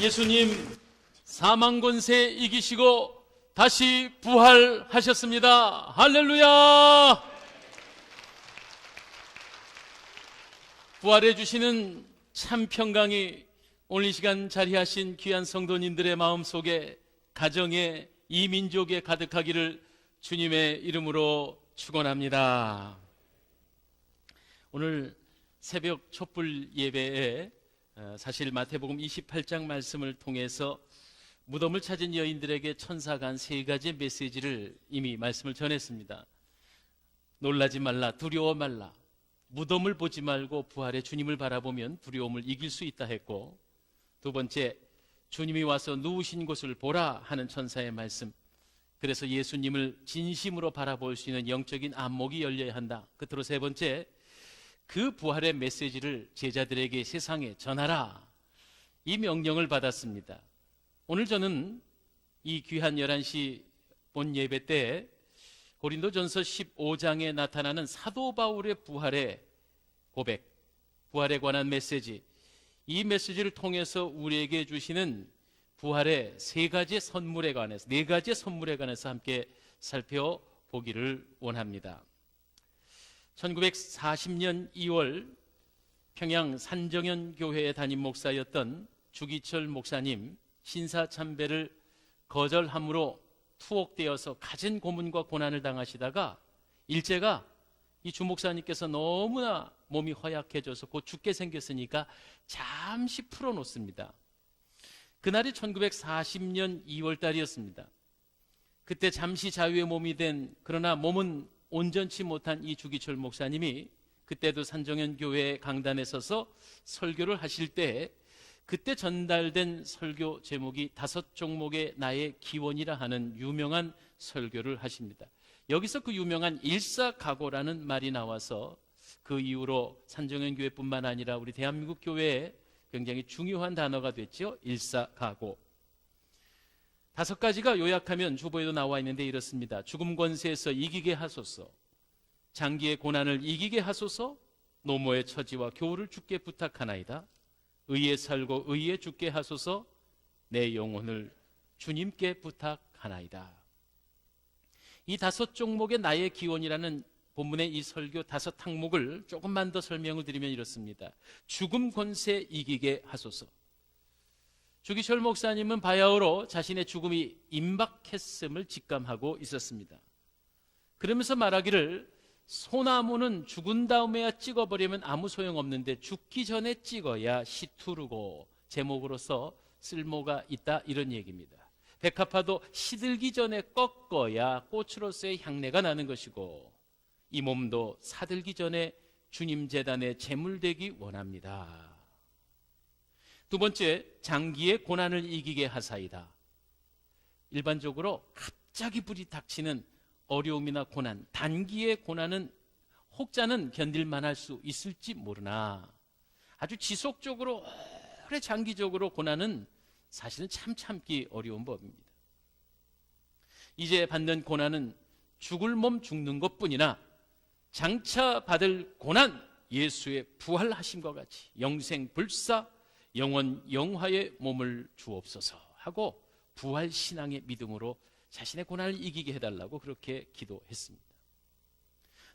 예수님 사망 권세 이기시고 다시 부활하셨습니다. 할렐루야! 부활해 주시는 참 평강이 오늘 이 시간 자리하신 귀한 성도님들의 마음 속에 가정에 이 민족에 가득하기를 주님의 이름으로 축원합니다. 오늘 새벽 촛불 예배에 어, 사실 마태복음 28장 말씀을 통해서 무덤을 찾은 여인들에게 천사가 한 세 가지 메시지를 이미 말씀을 전했습니다. 놀라지 말라, 두려워 말라. 무덤을 보지 말고 부활의 주님을 바라보면 두려움을 이길 수 있다 했고 두 번째 주님이 와서 누우신 곳을 보라 하는 천사의 말씀. 그래서 예수님을 진심으로 바라볼 수 있는 영적인 안목이 열려야 한다. 끝으로 세 번째 그 부활의 메시지를 제자들에게 세상에 전하라. 이 명령을 받았습니다. 오늘 저는 이 귀한 11시 본 예배 때 고린도전서 15장에 나타나는 사도 바울의 부활의 고백, 부활에 관한 메시지, 이 메시지를 통해서 우리에게 주시는 부활의 세 가지 선물에 관해서, 네 가지 선물에 관해서 함께 살펴보기를 원합니다. 1940년 2월 평양 산정현 교회의 담임 목사였던 주기철 목사님 신사 참배를 거절함으로 투옥되어서 갖은 고문과 고난을 당하시다가 일제가 이 주목사님께서 너무나 몸이 허약해져서 곧 죽게 생겼으니까 잠시 풀어놓습니다. 그날이 1940년 2월 달이었습니다. 그때 잠시 자유의 몸이 된 그러나 몸은 온전치 못한 이 주기철 목사님이 그때도 산정현 교회 강단에 서서 설교를 하실 때 그때 전달된 설교 제목이 다섯 종목의 나의 기원이라 하는 유명한 설교를 하십니다. 여기서 그 유명한 일사각오라는 말이 나와서 그 이후로 산정현 교회뿐만 아니라 우리 대한민국 교회에 굉장히 중요한 단어가 됐죠. 일사각오. 다섯 가지가 요약하면 주보에도 나와 있는데 이렇습니다. 죽음 권세에서 이기게 하소서. 장기의 고난을 이기게 하소서. 노모의 처지와 교우를 죽게 부탁하나이다. 의에 살고 의에 죽게 하소서. 내 영혼을 주님께 부탁하나이다. 이 다섯 종목의 나의 기원이라는 본문의 이 설교 다섯 항목을 조금만 더 설명을 드리면 이렇습니다. 죽음 권세 이기게 하소서. 주기철 목사님은 바야흐로 자신의 죽음이 임박했음을 직감하고 있었습니다. 그러면서 말하기를 소나무는 죽은 다음에야 찍어버리면 아무 소용없는데 죽기 전에 찍어야 시투르고 제목으로서 쓸모가 있다 이런 얘기입니다. 백합화도 시들기 전에 꺾어야 꽃으로서의 향내가 나는 것이고 이 몸도 사들기 전에 주님 재단에 제물되기 원합니다. 두 번째, 장기의 고난을 이기게 하사이다. 일반적으로 갑자기 불이 닥치는 어려움이나 고난, 단기의 고난은 혹자는 견딜만 할 수 있을지 모르나 아주 지속적으로 오래 장기적으로 고난은 사실은 참 참기 어려운 법입니다. 이제 받는 고난은 죽을 몸 죽는 것 뿐이나 장차 받을 고난 예수의 부활하심과 같이 영생 불사 영원 영화의 몸을 주옵소서 하고 부활 신앙의 믿음으로 자신의 고난을 이기게 해달라고 그렇게 기도했습니다.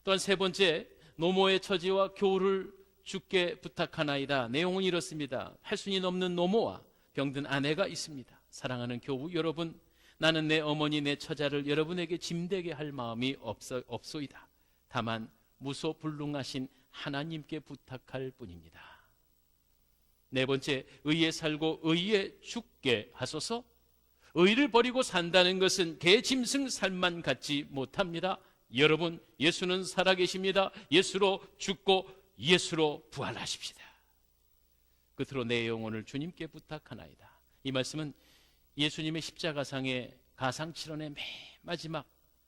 또한 세 번째 노모의 처지와 교우를 죽게 부탁하나이다. 내용은 이렇습니다. 팔순이 넘는 노모와 병든 아내가 있습니다. 사랑하는 교우 여러분, 나는 내 어머니 내 처자를 여러분에게 짐되게 할 마음이 없어, 없소이다. 다만 무소불능하신 하나님께 부탁할 뿐입니다. 네 번째, 의에 살고 의에 죽게 하소서. 의를 버리고 산다는 것은 개짐승 삶만 갖지 못합니다. 여러분, 예수는 살아계십니다. 예수로 죽고 예수로 부활하십시다. 끝으로 내 영혼을 주님께 부탁하나이다. 이 말씀은 예수님의 십자가상의 가상칠언의 맨 마지막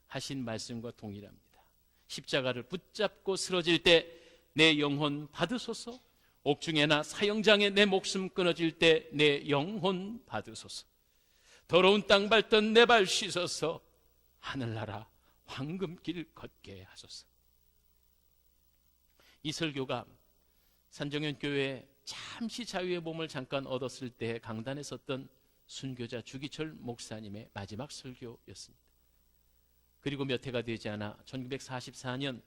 하신 말씀과 동일합니다. 십자가를 붙잡고 쓰러질 때 내 영혼 받으소서. 옥중에나 사형장에 내 목숨 끊어질 때 내 영혼 받으소서. 더러운 땅 밟던 내 발 씻어서 하늘나라 황금길 걷게 하소서. 이 설교가 산정현 교회 잠시 자유의 몸을 잠깐 얻었을 때 강단에 섰던 순교자 주기철 목사님의 마지막 설교였습니다. 그리고 몇 해가 되지 않아 1944년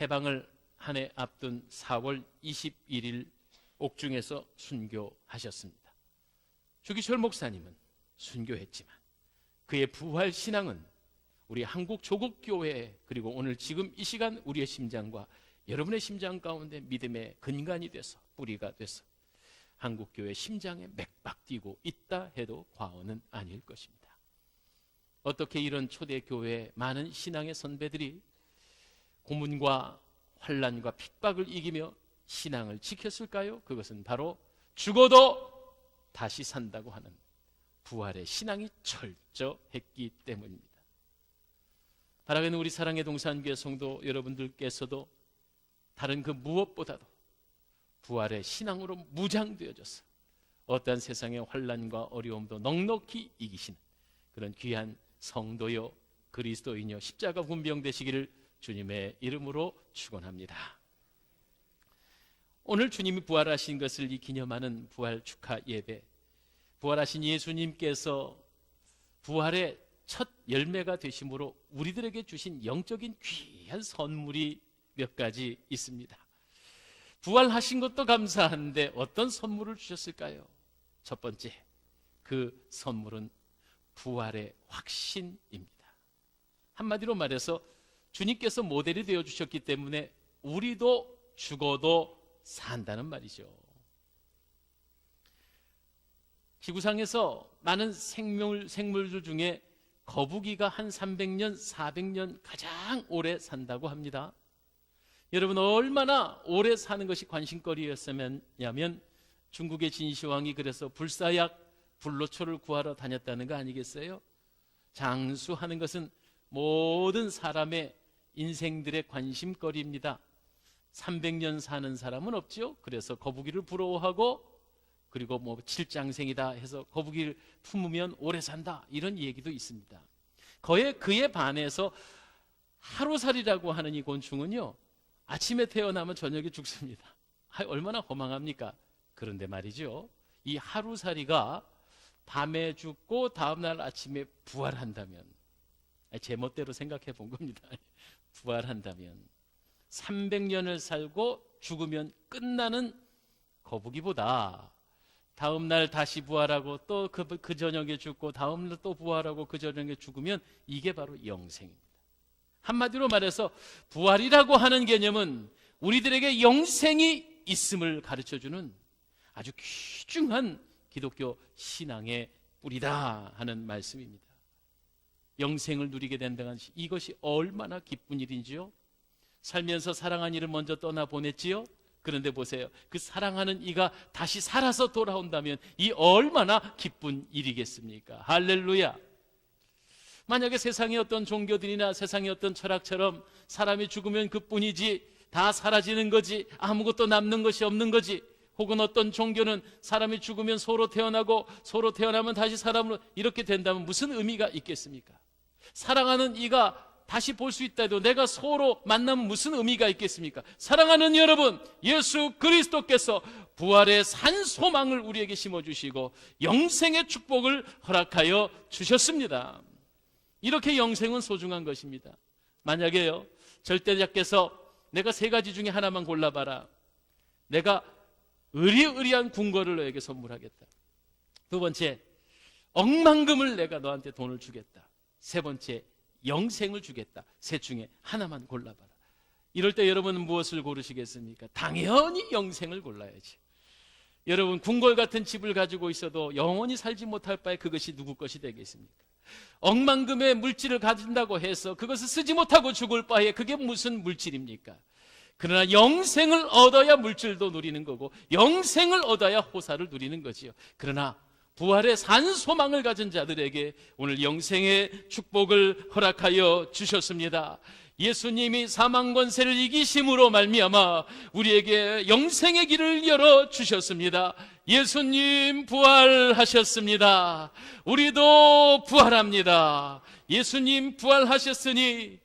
해방을 한 해 앞둔 4월 21일 옥중에서 순교하셨습니다. 주기철 목사님은 순교했지만 그의 부활 신앙은 우리 한국 조국 교회 그리고 오늘 지금 이 시간 우리의 심장과 여러분의 심장 가운데 믿음의 근간이 돼서 뿌리가 돼서 한국 교회 심장에 맥박 뛰고 있다 해도 과언은 아닐 것입니다. 어떻게 이런 초대 교회 많은 신앙의 선배들이 고문과 환란과 핍박을 이기며 신앙을 지켰을까요? 그것은 바로 죽어도 다시 산다고 하는 부활의 신앙이 철저했기 때문입니다. 바라기는 우리 사랑의 동산교회 성도 여러분들께서도 다른 그 무엇보다도 부활의 신앙으로 무장되어져서 어떠한 세상의 환란과 어려움도 넉넉히 이기시는 그런 귀한 성도요 그리스도인요 십자가 군병 되시기를 주님의 이름으로 축원합니다. 오늘 주님이 부활하신 것을 이 기념하는 부활 축하 예배 부활하신 예수님께서 부활의 첫 열매가 되심으로 우리들에게 주신 영적인 귀한 선물이 몇 가지 있습니다. 부활하신 것도 감사한데 어떤 선물을 주셨을까요? 첫 번째, 그 선물은 부활의 확신입니다. 한마디로 말해서 주님께서 모델이 되어 주셨기 때문에 우리도 죽어도 산다는 말이죠. 지구상에서 많은 생물, 생물들 중에 거북이가 한 300년, 400년 가장 오래 산다고 합니다. 여러분 얼마나 오래 사는 것이 관심거리였으면야면 중국의 진시황이 그래서 불사약 불로초를 구하러 다녔다는 거 아니겠어요? 장수하는 것은 모든 사람의 인생들의 관심거리입니다. 300년 사는 사람은 없지요. 그래서 거북이를 부러워하고 그리고 뭐 칠장생이다 해서 거북이를 품으면 오래 산다 이런 얘기도 있습니다. 그에 그에 반해서 하루살이라고 하는 이 곤충은요 아침에 태어나면 저녁에 죽습니다. 얼마나 허망합니까? 그런데 말이죠. 이 하루살이가 밤에 죽고 다음날 아침에 부활한다면 제 멋대로 생각해 본 겁니다. 부활한다면 300년을 살고 죽으면 끝나는 거북이보다 다음 날 다시 부활하고 또그 그 저녁에 죽고 다음 날 또 부활하고 그 저녁에 죽으면 이게 바로 영생입니다. 한마디로 말해서 부활이라고 하는 개념은 우리들에게 영생이 있음을 가르쳐 주는 아주 귀중한 기독교 신앙의 뿌리다 하는 말씀입니다. 영생을 누리게 된다는 이것이 얼마나 기쁜 일인지요? 살면서 사랑한 이를 먼저 떠나 보냈지요? 그런데 보세요. 그 사랑하는 이가 다시 살아서 돌아온다면 이 얼마나 기쁜 일이겠습니까? 할렐루야. 만약에 세상의 어떤 종교들이나 세상의 어떤 철학처럼 사람이 죽으면 그뿐이지 다 사라지는 거지 아무것도 남는 것이 없는 거지 혹은 어떤 종교는 사람이 죽으면 서로 태어나고 서로 태어나면 다시 사람으로 이렇게 된다면 무슨 의미가 있겠습니까? 사랑하는 이가 다시 볼 수 있다 해도 내가 서로 만나면 무슨 의미가 있겠습니까? 사랑하는 여러분, 예수 그리스도께서 부활의 산 소망을 우리에게 심어주시고 영생의 축복을 허락하여 주셨습니다. 이렇게 영생은 소중한 것입니다. 만약에요, 절대자께서 내가 세 가지 중에 하나만 골라봐라. 내가 의리의리한 궁궐을 너에게 선물하겠다. 두 번째, 억만금을 내가 너한테 돈을 주겠다. 세 번째, 영생을 주겠다. 셋 중에 하나만 골라봐라. 이럴 때 여러분은 무엇을 고르시겠습니까? 당연히 영생을 골라야지. 여러분, 궁궐 같은 집을 가지고 있어도 영원히 살지 못할 바에 그것이 누구 것이 되겠습니까? 억만금의 물질을 가진다고 해서 그것을 쓰지 못하고 죽을 바에 그게 무슨 물질입니까? 그러나 영생을 얻어야 물질도 누리는 거고 영생을 얻어야 호사를 누리는 거지요. 그러나 부활의 산 소망을 가진 자들에게 오늘 영생의 축복을 허락하여 주셨습니다. 예수님이 사망 권세를 이기심으로 말미암아 우리에게 영생의 길을 열어 주셨습니다. 예수님 부활하셨습니다. 우리도 부활합니다. 예수님 부활하셨으니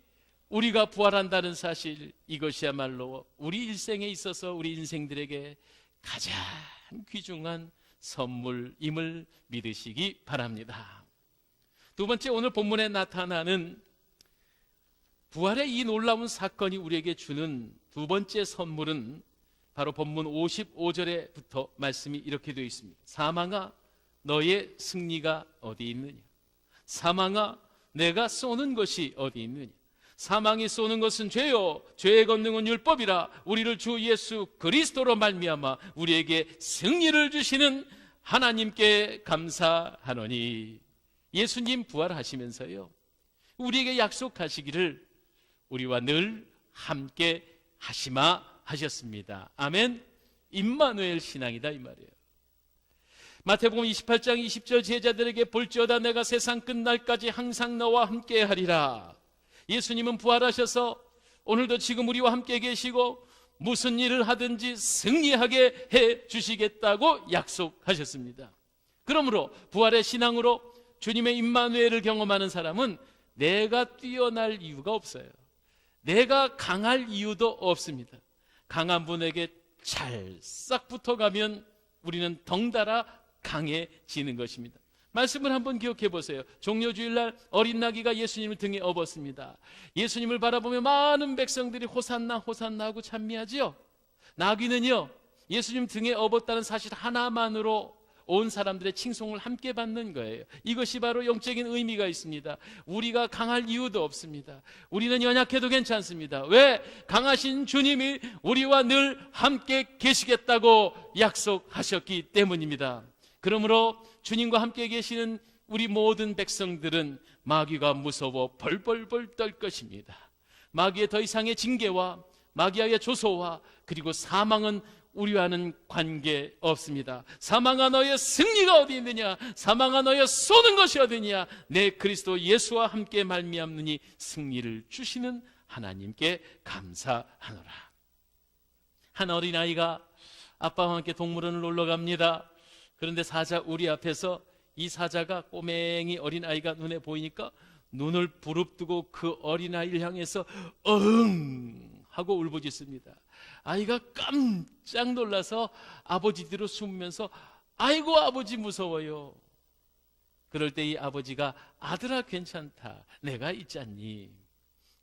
우리가 부활한다는 사실 이것이야말로 우리 일생에 있어서 우리 인생들에게 가장 귀중한 선물임을 믿으시기 바랍니다. 두 번째 오늘 본문에 나타나는 부활의 이 놀라운 사건이 우리에게 주는 두 번째 선물은 바로 본문 55절에부터 말씀이 이렇게 되어 있습니다. 사망아 너의 승리가 어디 있느냐? 사망아 내가 쏘는 것이 어디 있느냐? 사망이 쏘는 것은 죄요 죄의 권능은 율법이라 우리를 주 예수 그리스도로 말미암아 우리에게 승리를 주시는 하나님께 감사하노니 예수님 부활하시면서요 우리에게 약속하시기를 우리와 늘 함께 하시마 하셨습니다. 아멘. 임마누엘 신앙이다 이 말이에요. 마태복음 28장 20절 제자들에게 볼지어다 내가 세상 끝날까지 항상 너와 함께 하리라. 예수님은 부활하셔서 오늘도 지금 우리와 함께 계시고 무슨 일을 하든지 승리하게 해 주시겠다고 약속하셨습니다. 그러므로 부활의 신앙으로 주님의 임마누엘을 경험하는 사람은 내가 뛰어날 이유가 없어요. 내가 강할 이유도 없습니다. 강한 분에게 잘 싹 붙어가면 우리는 덩달아 강해지는 것입니다. 말씀을 한번 기억해 보세요. 종료주일날 어린 나귀가 예수님을 등에 업었습니다. 예수님을 바라보며 많은 백성들이 호산나 호산나 하고 찬미하지요. 나귀는요. 예수님 등에 업었다는 사실 하나만으로 온 사람들의 칭송을 함께 받는 거예요. 이것이 바로 영적인 의미가 있습니다. 우리가 강할 이유도 없습니다. 우리는 연약해도 괜찮습니다. 왜? 강하신 주님이 우리와 늘 함께 계시겠다고 약속하셨기 때문입니다. 그러므로 주님과 함께 계시는 우리 모든 백성들은 마귀가 무서워 벌벌벌 떨 것입니다. 마귀의 더 이상의 징계와 마귀의 조소와 그리고 사망은 우리와는 관계 없습니다. 사망아 너의 승리가 어디 있느냐? 사망아 너의 쏘는 것이 어디냐? 내 그리스도 예수와 함께 말미암느니 승리를 주시는 하나님께 감사하노라. 한 어린아이가 아빠와 함께 동물원을 놀러 갑니다. 그런데 사자 우리 앞에서 이 사자가 꼬맹이 어린아이가 눈에 보이니까 눈을 부릅뜨고 그 어린아이를 향해서 응 하고 울부짖습니다. 아이가 깜짝 놀라서 아버지 뒤로 숨으면서 아이고 아버지 무서워요. 그럴 때 이 아버지가 아들아 괜찮다. 내가 있잖니.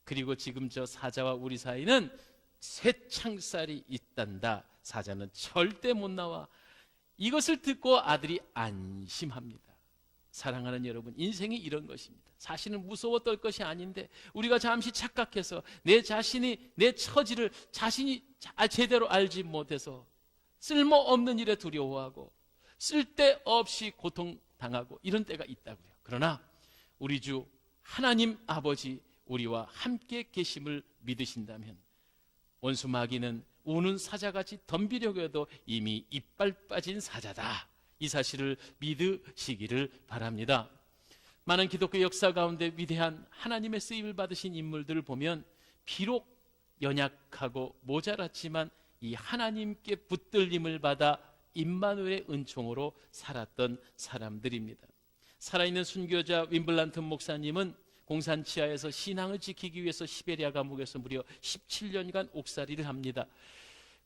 그리고 지금 저 사자와 우리 사이는 새 창살이 있단다. 사자는 절대 못 나와. 이것을 듣고 아들이 안심합니다. 사랑하는 여러분, 인생이 이런 것입니다. 사실은 무서워 떨 것이 아닌데 우리가 잠시 착각해서 내 자신이 내 처지를 자신이 제대로 알지 못해서 쓸모없는 일에 두려워하고 쓸데없이 고통 당하고 이런 때가 있다고요. 그러나 우리 주 하나님 아버지 우리와 함께 계심을 믿으신다면 원수 마귀는 우는 사자같이 덤비려고 해도 이미 이빨 빠진 사자다. 이 사실을 믿으시기를 바랍니다. 많은 기독교 역사 가운데 위대한 하나님의 쓰임을 받으신 인물들을 보면 비록 연약하고 모자랐지만 이 하나님께 붙들림을 받아 임마누엘의 은총으로 살았던 사람들입니다. 살아있는 순교자 윈블란튼 목사님은 공산 치하에서 신앙을 지키기 위해서 시베리아 감옥에서 무려 17년간 옥살이를 합니다.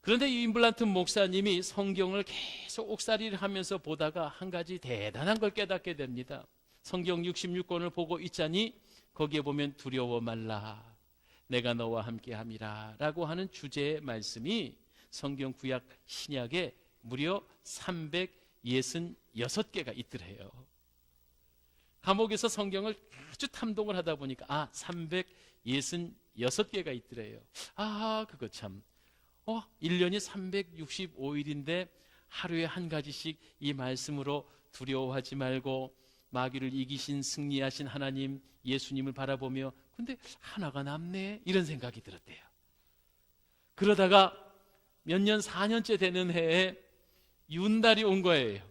그런데 이 윈블란튼 목사님이 성경을 계속 옥살이를 하면서 보다가 한 가지 대단한 걸 깨닫게 됩니다. 성경 66권을 보고 있자니 거기에 보면 두려워 말라. 내가 너와 함께 함이라. 라고 하는 주제의 말씀이 성경 구약 신약에 무려 366개가 있더래요. 감옥에서 성경을 아주 탐독을 하다 보니까 아, 366개가 있더래요. 아, 그거 참 어, 1년이 365일인데 하루에 한 가지씩 이 말씀으로 두려워하지 말고 마귀를 이기신 승리하신 하나님 예수님을 바라보며 근데 하나가 남네 이런 생각이 들었대요. 그러다가 몇 년 4년째 되는 해에 윤달이 온 거예요.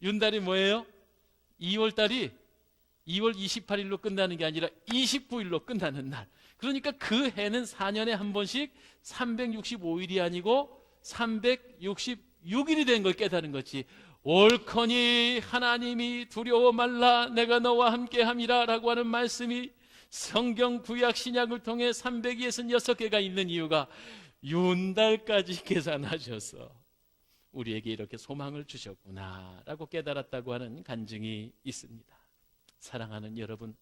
윤달이 뭐예요? 2월 달이 2월 28일로 끝나는 게 아니라 29일로 끝나는 날. 그러니까 그 해는 4년에 한 번씩 365일이 아니고 366일이 된 걸 깨달은 거지. 옳거니 하나님이 두려워 말라 내가 너와 함께 함이라 라고 하는 말씀이 성경 구약 신약을 통해 366개가 있는 이유가 윤달까지 계산하셔서 우리에게 이렇게 소망을 주셨구나 라고 깨달았다고 하는 간증이 있습니다. 사랑하는 여러분,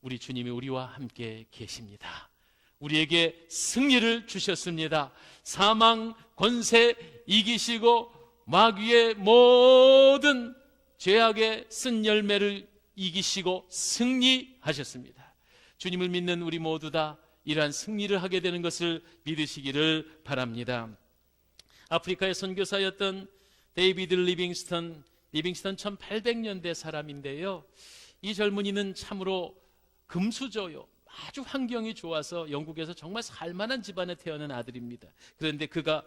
우리 주님이 우리와 함께 계십니다. 우리에게 승리를 주셨습니다. 사망 권세 이기시고 마귀의 모든 죄악의 쓴 열매를 이기시고 승리하셨습니다. 주님을 믿는 우리 모두 다 이러한 승리를 하게 되는 것을 믿으시기를 바랍니다. 아프리카의 선교사였던 데이비드 리빙스턴, 리빙스턴 1800년대 사람인데요. 이 젊은이는 참으로 금수저요. 아주 환경이 좋아서 영국에서 정말 살만한 집안에 태어난 아들입니다. 그런데 그가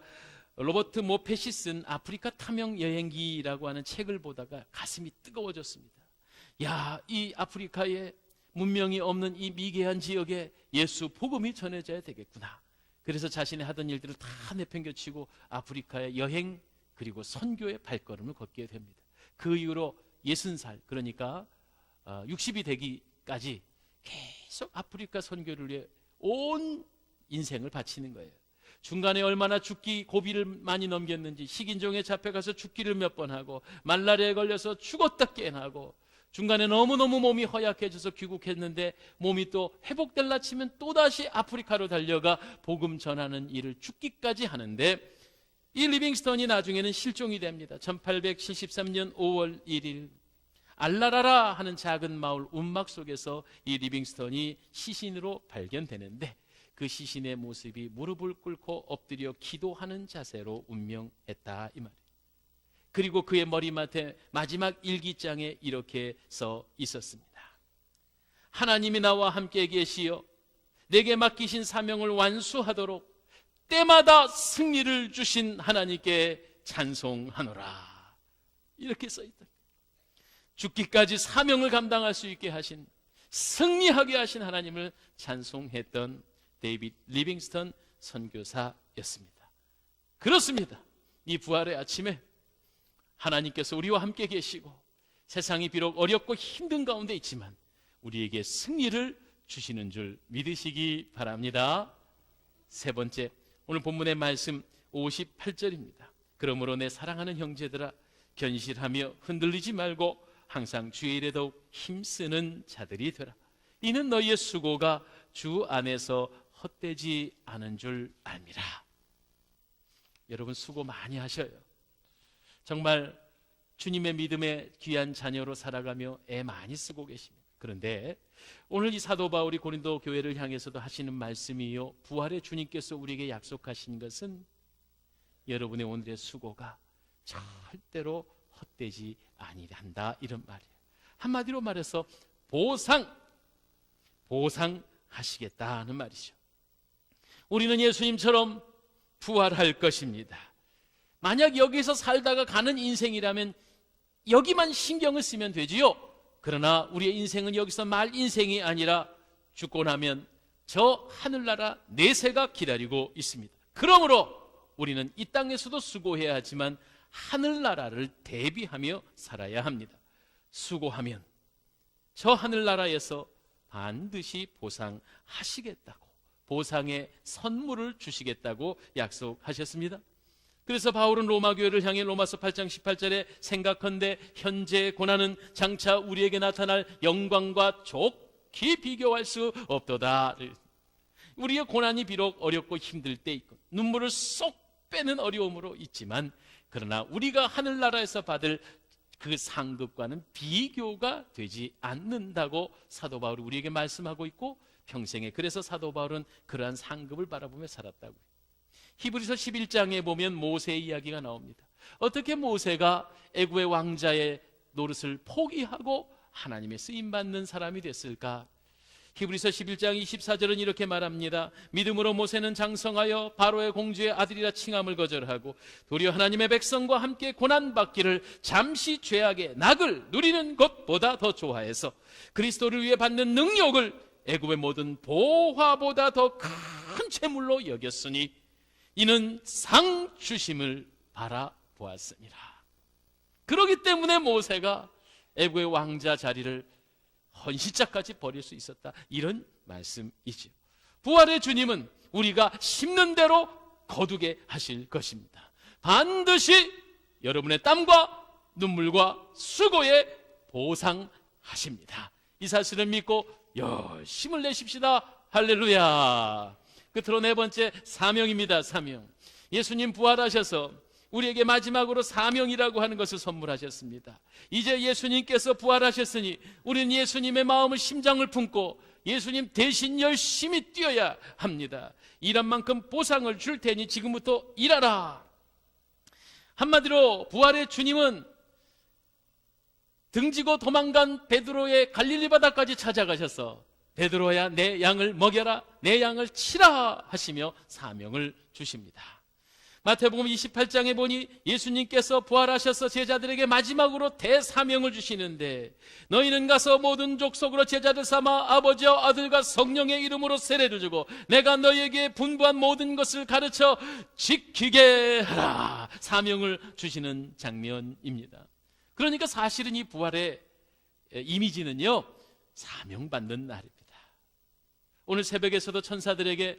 로버트 모펫이 쓴 아프리카 탐영 여행기라고 하는 책을 보다가 가슴이 뜨거워졌습니다. 야, 이 아프리카에 문명이 없는 이 미개한 지역에 예수 복음이 전해져야 되겠구나. 그래서 자신의 하던 일들을 다 내팽겨치고 아프리카의 여행 그리고 선교의 발걸음을 걷게 됩니다. 그 이후로 60살 그러니까 60이 어, 되기까지 계속 아프리카 선교를 위해 온 인생을 바치는 거예요. 중간에 얼마나 죽기 고비를 많이 넘겼는지 식인종에 잡혀가서 죽기를 몇 번 하고 말라리아에 걸려서 죽었다 깨나고 중간에 너무너무 몸이 허약해져서 귀국했는데 몸이 또 회복될라 치면 또다시 아프리카로 달려가 복음 전하는 일을 죽기까지 하는데 이 리빙스턴이 나중에는 실종이 됩니다. 1873년 5월 1일 알라라라 하는 작은 마을 운막 속에서 이 리빙스턴이 시신으로 발견되는데 그 시신의 모습이 무릎을 꿇고 엎드려 기도하는 자세로 운명했다 이 말이에요. 그리고 그의 머리맡에 마지막 일기장에 이렇게 써 있었습니다. 하나님이 나와 함께 계시어 내게 맡기신 사명을 완수하도록 때마다 승리를 주신 하나님께 찬송하노라. 이렇게 써 있다. 죽기까지 사명을 감당할 수 있게 하신 승리하게 하신 하나님을 찬송했던 데이빗 리빙스턴 선교사였습니다. 그렇습니다. 이 부활의 아침에 하나님께서 우리와 함께 계시고 세상이 비록 어렵고 힘든 가운데 있지만 우리에게 승리를 주시는 줄 믿으시기 바랍니다. 세 번째, 오늘 본문의 말씀 58절입니다. 그러므로 내 사랑하는 형제들아 견실하며 흔들리지 말고 항상 주의 일에 더욱 힘쓰는 자들이 되라. 이는 너희의 수고가 주 안에서 헛되지 않은 줄 압니다. 여러분 수고 많이 하셔요. 정말 주님의 믿음의 귀한 자녀로 살아가며 애 많이 쓰고 계십니다. 그런데 오늘 이 사도 바울이 고린도 교회를 향해서도 하시는 말씀이요. 부활의 주님께서 우리에게 약속하신 것은 여러분의 오늘의 수고가 절대로 헛되지 아니한다 이런 말이에요. 한마디로 말해서 보상 보상하시겠다는 말이죠. 우리는 예수님처럼 부활할 것입니다. 만약 여기서 살다가 가는 인생이라면 여기만 신경을 쓰면 되지요. 그러나 우리의 인생은 여기서 말 인생이 아니라 죽고 나면 저 하늘나라 내세가 기다리고 있습니다. 그러므로 우리는 이 땅에서도 수고해야 하지만 하늘나라를 대비하며 살아야 합니다. 수고하면 저 하늘나라에서 반드시 보상하시겠다고 보상의 선물을 주시겠다고 약속하셨습니다. 그래서 바울은 로마 교회를 향해 로마서 8장 18절에 생각한데 현재 고난은 장차 우리에게 나타날 영광과 좋게 비교할 수 없도다. 우리의 고난이 비록 어렵고 힘들 때 있고 눈물을 쏙 빼는 어려움으로 있지만 그러나 우리가 하늘나라에서 받을 그 상급과는 비교가 되지 않는다고 사도 바울이 우리에게 말씀하고 있고 평생에 그래서 사도 바울은 그러한 상급을 바라보며 살았다고. 히브리서 11장에 보면 모세의 이야기가 나옵니다. 어떻게 모세가 애굽의 왕자의 노릇을 포기하고 하나님의 쓰임 받는 사람이 됐을까? 히브리서 11장 24절은 이렇게 말합니다. 믿음으로 모세는 장성하여 바로의 공주의 아들이라 칭함을 거절하고 도리어 하나님의 백성과 함께 고난 받기를 잠시 죄악의 낙을 누리는 것보다 더 좋아해서 그리스도를 위해 받는 능력을 애굽의 모든 보화보다 더 큰 재물로 여겼으니 이는 상 주심을 바라보았습니다. 그러기 때문에 모세가 애굽의 왕자 자리를 헌시자까지 버릴 수 있었다. 이런 말씀이죠. 부활의 주님은 우리가 심는 대로 거두게 하실 것입니다. 반드시 여러분의 땀과 눈물과 수고에 보상하십니다. 이 사실을 믿고 열심을 내십시다. 할렐루야. 끝으로 네 번째 사명입니다. 사명. 예수님 부활하셔서 우리에게 마지막으로 사명이라고 하는 것을 선물하셨습니다. 이제 예수님께서 부활하셨으니 우리는 예수님의 마음을 심장을 품고 예수님 대신 열심히 뛰어야 합니다. 일한 만큼 보상을 줄 테니 지금부터 일하라. 한마디로 부활의 주님은 등지고 도망간 베드로의 갈릴리 바다까지 찾아가셔서 베드로야 내 양을 먹여라 내 양을 치라 하시며 사명을 주십니다. 마태복음 28장에 보니 예수님께서 부활하셔서 제자들에게 마지막으로 대사명을 주시는데 너희는 가서 모든 족속으로 제자들 삼아 아버지와 아들과 성령의 이름으로 세례를 주고 내가 너희에게 분부한 모든 것을 가르쳐 지키게 하라 사명을 주시는 장면입니다. 그러니까 사실은 이 부활의 이미지는요 사명받는 날입니다. 오늘 새벽에서도 천사들에게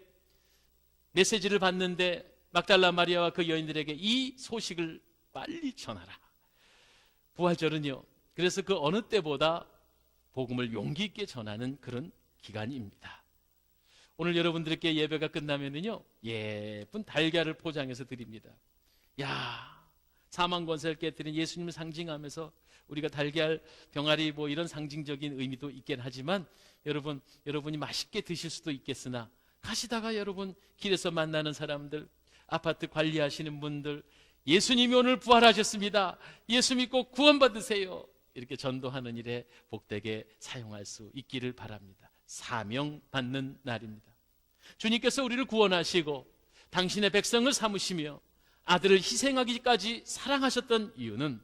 메시지를 받는데 막달라 마리아와 그 여인들에게 이 소식을 빨리 전하라. 부활절은요. 그래서 그 어느 때보다 복음을 용기 있게 전하는 그런 기간입니다. 오늘 여러분들께 예배가 끝나면은요. 예쁜 달걀을 포장해서 드립니다. 야, 사망 권세를 깨뜨린 예수님을 상징하면서 우리가 달걀, 병아리 뭐 이런 상징적인 의미도 있긴 하지만 여러분, 여러분이 맛있게 드실 수도 있겠으나 가시다가 여러분 길에서 만나는 사람들 아파트 관리하시는 분들 예수님이 오늘 부활하셨습니다. 예수 믿고 구원받으세요. 이렇게 전도하는 일에 복되게 사용할 수 있기를 바랍니다. 사명 받는 날입니다. 주님께서 우리를 구원하시고 당신의 백성을 삼으시며 아들을 희생하기까지 사랑하셨던 이유는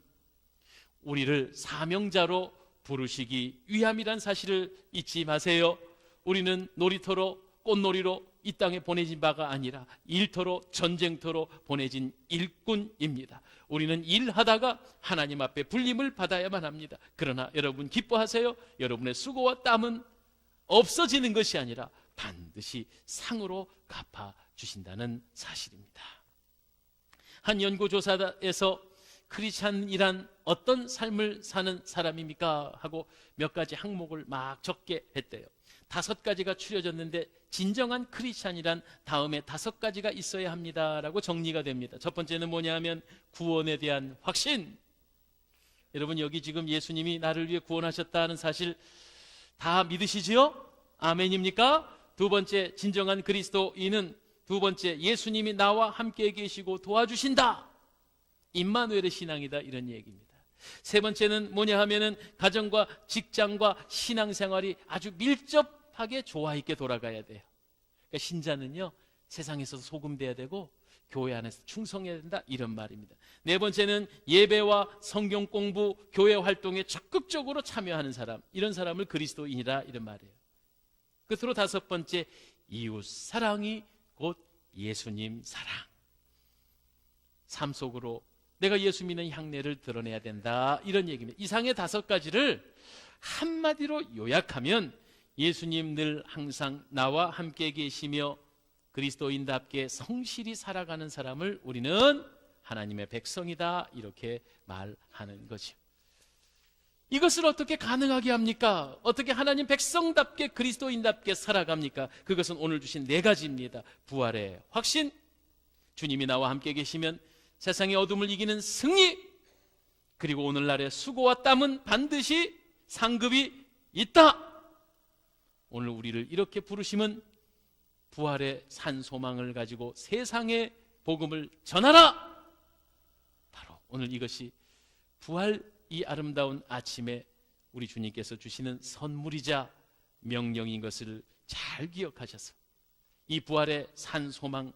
우리를 사명자로 부르시기 위함이란 사실을 잊지 마세요. 우리는 놀이터로 꽃놀이로 이 땅에 보내진 바가 아니라 일터로 전쟁터로 보내진 일꾼입니다. 우리는 일하다가 하나님 앞에 불림을 받아야만 합니다. 그러나 여러분 기뻐하세요. 여러분의 수고와 땀은 없어지는 것이 아니라 반드시 상으로 갚아 주신다는 사실입니다. 한 연구조사에서 크리스찬이란 어떤 삶을 사는 사람입니까? 하고 몇 가지 항목을 막 적게 했대요. 다섯 가지가 추려졌는데 진정한 크리스찬이란 다음에 다섯 가지가 있어야 합니다라고 정리가 됩니다. 첫 번째는 뭐냐 하면 구원에 대한 확신. 여러분 여기 지금 예수님이 나를 위해 구원하셨다는 사실 다 믿으시지요? 아멘입니까? 두 번째 진정한 그리스도인은 두 번째 예수님이 나와 함께 계시고 도와주신다. 임마누엘의 신앙이다 이런 얘기입니다. 세 번째는 뭐냐 하면은 가정과 직장과 신앙생활이 아주 밀접 하게 조화 있게 돌아가야 돼요. 그러니까 신자는요, 세상에서도 소금돼야 되고, 교회 안에서 충성해야 된다. 이런 말입니다. 네 번째는 예배와 성경 공부, 교회 활동에 적극적으로 참여하는 사람. 이런 사람을 그리스도인이라 이런 말이에요. 끝으로 다섯 번째, 이웃 사랑이 곧 예수님 사랑. 삶 속으로 내가 예수 믿는 향내를 드러내야 된다. 이런 얘기입니다. 이상의 다섯 가지를 한마디로 요약하면 예수님 늘 항상 나와 함께 계시며 그리스도인답게 성실히 살아가는 사람을 우리는 하나님의 백성이다 이렇게 말하는 거죠. 이것을 어떻게 가능하게 합니까? 어떻게 하나님 백성답게 그리스도인답게 살아갑니까? 그것은 오늘 주신 네 가지입니다. 부활의 확신, 주님이 나와 함께 계시면 세상의 어둠을 이기는 승리, 그리고 오늘날의 수고와 땀은 반드시 상급이 있다. 오늘 우리를 이렇게 부르시면 부활의 산 소망을 가지고 세상의 복음을 전하라. 바로 오늘 이것이 부활 이 아름다운 아침에 우리 주님께서 주시는 선물이자 명령인 것을 잘 기억하셔서 이 부활의 산 소망,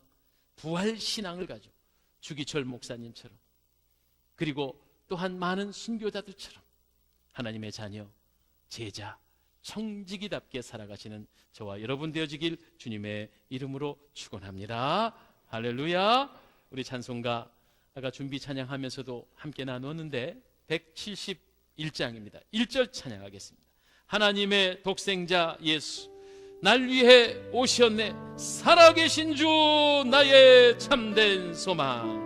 부활 신앙을 가지고 주기철 목사님처럼 그리고 또한 많은 순교자들처럼 하나님의 자녀, 제자, 청지기답게 살아가시는 저와 여러분 되어지길 주님의 이름으로 축원합니다. 할렐루야. 우리 찬송가 아까 준비 찬양하면서도 함께 나누었는데 171장입니다. 1절 찬양하겠습니다. 하나님의 독생자 예수 날 위해 오셨네. 살아계신 주 나의 참된 소망.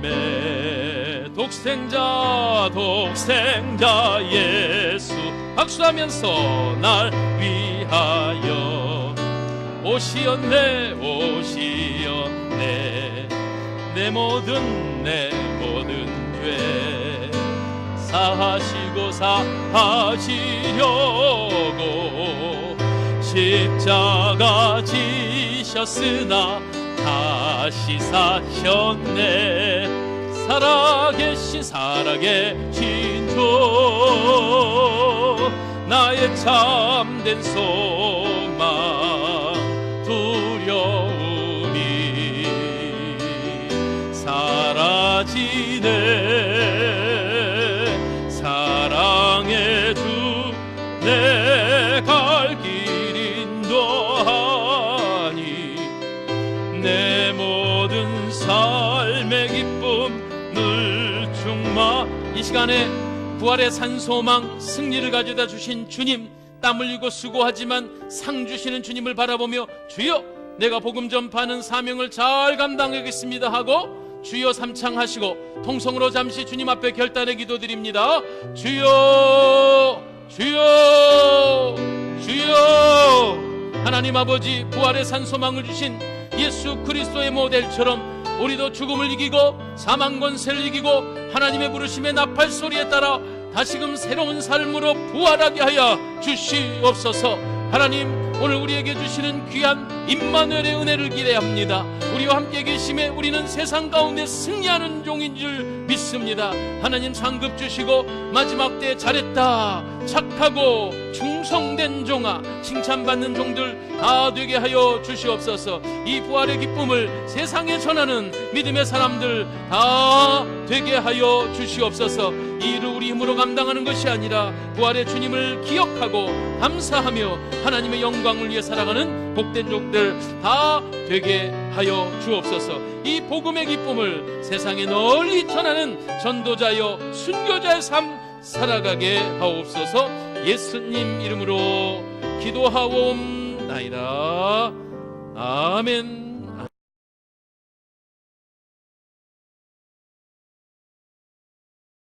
하나님의 독생자 독생자 예수 박수하면서 날 위하여 오시었네 오시었네. 내 모든 내 모든 죄 사하시고 사하시려고 십자가 지셨으나 다시 사셨네. 살아계신 살아계신 주 나의 참된 소 사라지네 사랑의 주내 갈 길 인도하니 내 모든 삶의 기쁨 늘 충마. 이 시간에 부활의 산소망 승리를 가져다 주신 주님 땀 흘리고 수고하지만 상 주시는 주님을 바라보며 주여 내가 복음 전파하는 사명을 잘 감당하겠습니다 하고 주여 삼창하시고 통성으로 잠시 주님 앞에 결단의 기도드립니다. 주여 주여 주여. 하나님 아버지 부활의 산 소망을 주신 예수 그리스도의 모델처럼 우리도 죽음을 이기고 사망 권세를 이기고 하나님의 부르심의 나팔 소리에 따라 다시금 새로운 삶으로 부활하게 하여 주시옵소서 하나님 오늘 우리에게 주시는 귀한 임마누엘의 은혜를 기대합니다. 우리와 함께 계심에 우리는 세상 가운데 승리하는 종인 줄 믿습니다. 하나님 상급 주시고 마지막 때 잘했다 착하고 충성된 종아 칭찬받는 종들 다 되게 하여 주시옵소서. 이 부활의 기쁨을 세상에 전하는 믿음의 사람들 다 되게 하여 주시옵소서 이 일을 우리 힘으로 감당하는 것이 아니라 부활의 주님을 기억하고 감사하며 하나님의 영광을 위해 살아가는 복된 종들 다 되게 하여 주옵소서. 이 복음의 기쁨을 세상에 널리 전하는 전도자여 순교자의 삶 살아가게 하옵소서. 예수님 이름으로 기도하옵나이다. 아멘